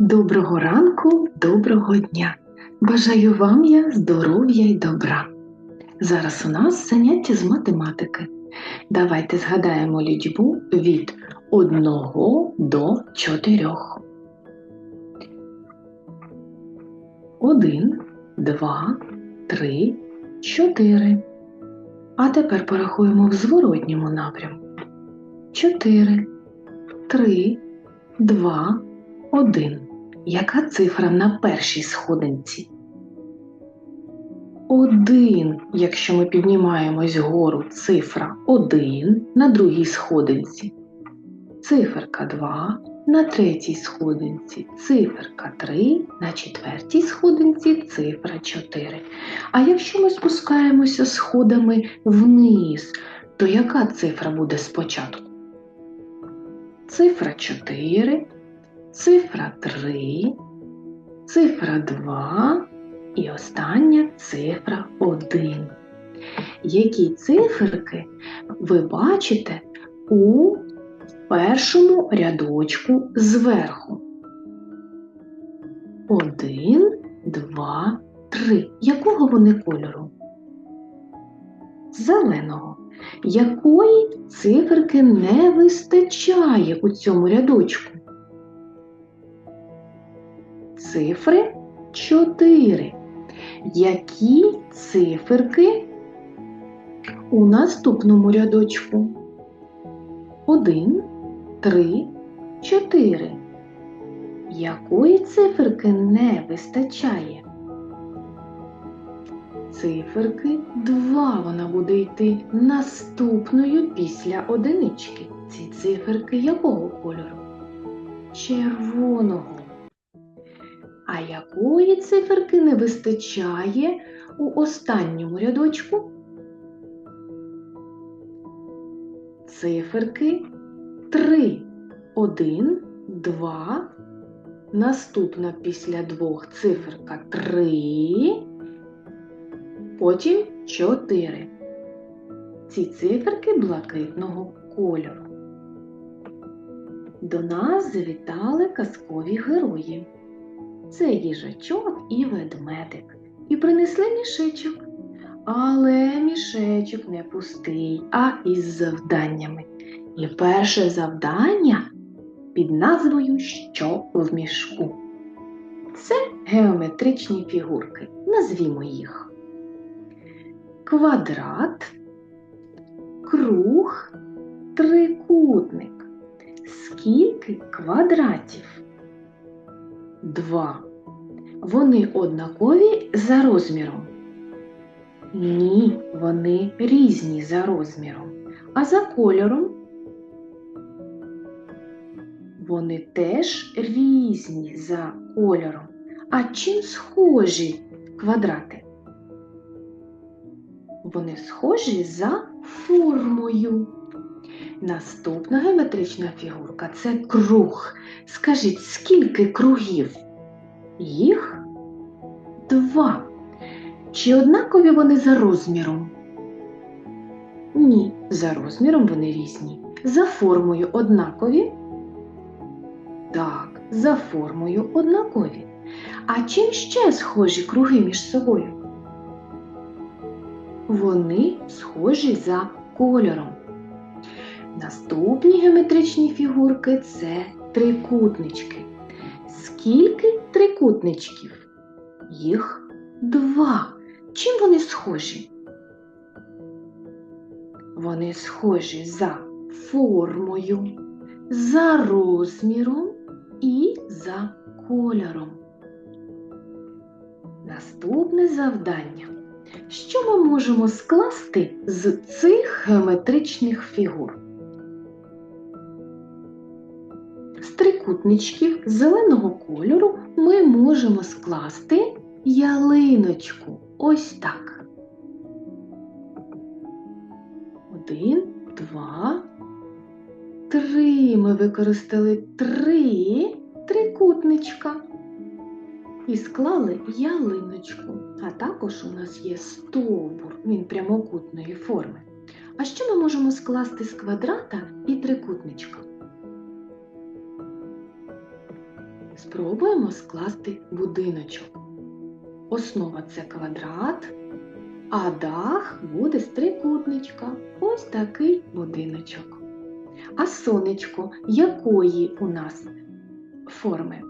Доброго ранку, доброго дня! Бажаю вам я здоров'я й добра. Зараз у нас заняття з математики. Давайте згадаємо лічбу від 1 до 4. 1, 2, 3, 4. А тепер порахуємо в зворотньому напрямку. 4, 3, 2, 1. Яка цифра на першій сходинці? Один, якщо ми піднімаємось вгору, цифра 1 на другій сходинці. Циферка 2 на третій сходинці, циферка 3 на четвертій сходинці, цифра 4. А якщо ми спускаємося сходами вниз, то яка цифра буде спочатку? Цифра 4, цифра 3, цифра 2 і остання цифра 1. Які циферки ви бачите у першому рядочку зверху? 1, 2, 3. Якого вони кольору? Зеленого. Якої циферки не вистачає у цьому рядочку? Цифри 4. Які циферки у наступному рядочку? 1, 3, 4. Якої циферки не вистачає? Циферки 2 вона буде йти наступною після одинички. Ці циферки якого кольору? Червоного. А якої циферки не вистачає у останньому рядочку? Циферки 3, 1, 2. Наступна після двох циферка 3, потім 4. Ці циферки блакитного кольору. До нас завітали казкові герої. Це їжачок і ведмедик. І принесли мішечок. Але мішечок не пустий, а із завданнями. І перше завдання під назвою Що в мішку. Це геометричні фігурки. Назвімо їх. Квадрат, круг, трикутник. Скільки квадратів? Два. Вони однакові за розміром? Ні, вони різні за розміром. А за кольором? Вони теж різні за кольором. А чим схожі квадрати? Вони схожі за формою. Наступна геометрична фігурка це круг. Скажіть, скільки кругів? Їх два. Чи однакові вони за розміром? Ні, за розміром вони різні. За формою однакові? Так, за формою однакові. А чим ще схожі круги між собою? Вони схожі за кольором. Наступні геометричні фігурки це трикутнички. Скільки трикутничків? Їх два. Чим вони схожі? Вони схожі за формою, за розміром і за кольором. Наступне завдання. Що ми можемо скласти з цих геометричних фігур? Трикутничків зеленого кольору ми можемо скласти ялиночку. Ось так. Один, два, три. Ми використали три трикутничка і склали ялиночку. А також у нас є стовбур, він прямокутної форми. А що ми можемо скласти з квадрата і трикутничка? Спробуємо скласти будиночок. Основа це квадрат, а дах буде з трикутничка. Ось такий будиночок. А сонечко якої у нас форми?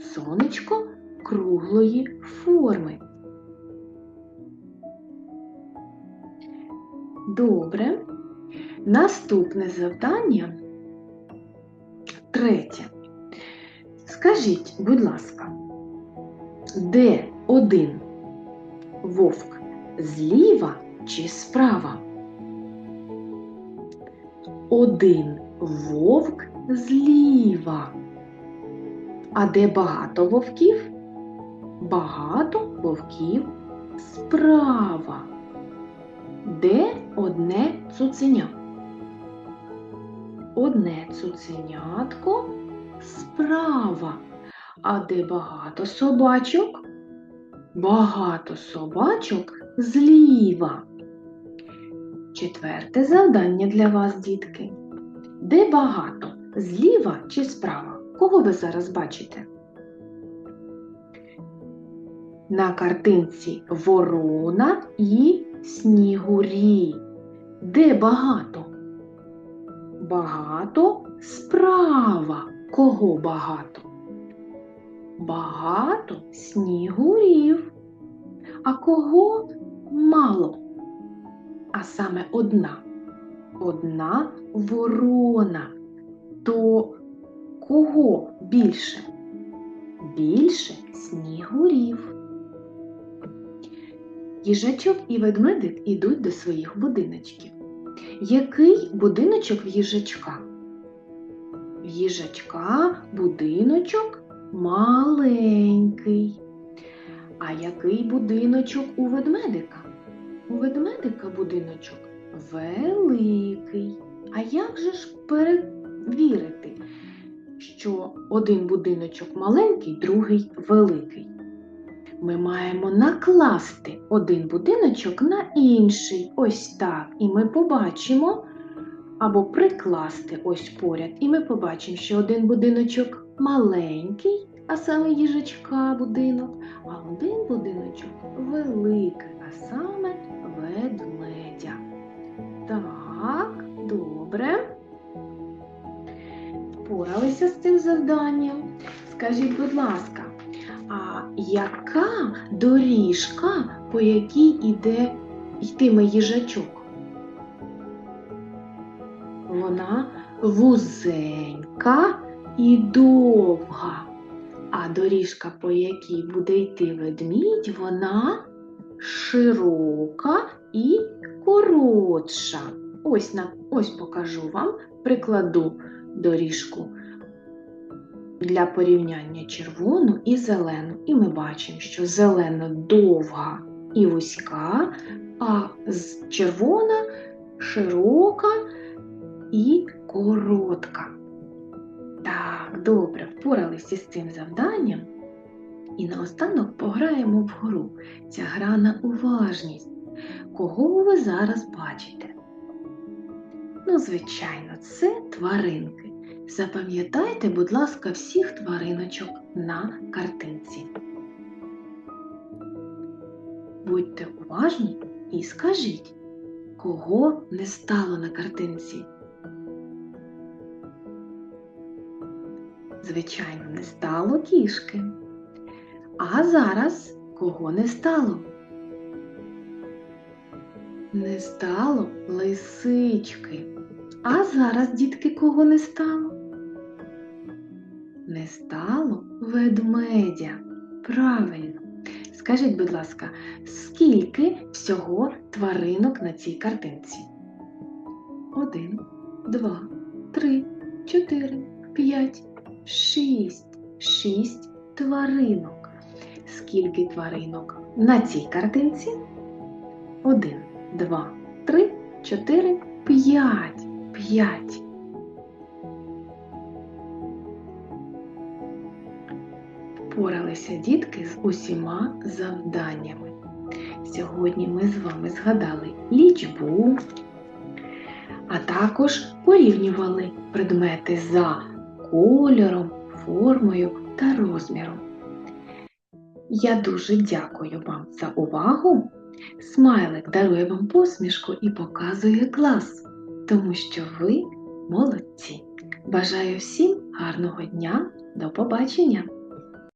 Сонечко круглої форми. Добре. Наступне завдання третє. Скажіть, будь ласка, де один вовк зліва чи справа? Один вовк зліва. А де багато вовків? Багато вовків справа. Де одне цуценя? Одне цуценятко справа. А де багато собачок? Багато собачок зліва. Четверте завдання для вас, дітки. Де багато? Зліва чи справа? Кого ви зараз бачите? На картинці ворона і снігурі. Де багато? Багато справа. Кого багато? Багато снігурів. А кого мало? А саме одна. Одна ворона. То кого більше? Більше снігурів. Їжачок і ведмедик ідуть до своїх будиночків. Який будиночок в їжачка? В їжачка будиночок маленький. А який будиночок у ведмедика? У ведмедика будиночок великий. А як же ж перевірити, що один будиночок маленький, другий великий? Ми маємо накласти один будиночок на інший, ось так. І ми побачимо, або прикласти ось поряд, і ми побачимо, що один будиночок маленький, а саме їжачка будинок, а один будиночок великий, а саме ведмедя. Так, добре. Впоралися з цим завданням. Скажіть, будь ласка, яка доріжка, по якій іде йтиме їжачок? Вона вузенька і довга. А доріжка, по якій буде йти ведмідь, вона широка і коротша. Ось, на, ось покажу вам, прикладу доріжку для порівняння червону і зелену. І ми бачимо, що зелена довга і вузька, а червона широка і коротка. Так, добре, впоралися з цим завданням. І наостанок пограємо в гру. Ця гра на уважність. Кого ви зараз бачите? Ну, звичайно, це тваринки. Запам'ятайте, будь ласка, всіх твариночок на картинці. Будьте уважні і скажіть, кого не стало на картинці? Звичайно, не стало кішки. А зараз кого не стало? Не стало лисички. А зараз, дітки, кого не стало? Не стало ведмедя. Правильно. Скажіть, будь ласка, скільки всього тваринок на цій картинці? Один, два, три, чотири, п'ять, шість. Шість тваринок. Скільки тваринок на цій картинці? Один, два, три, чотири, п'ять. П'ять. Впоралися дітки з усіма завданнями. Сьогодні ми з вами згадали лічбу, а також порівнювали предмети за кольором, формою та розміром. Я дуже дякую вам за увагу. Смайлик дарує вам посмішку і показує клас, тому що ви молодці. Бажаю всім гарного дня. До побачення!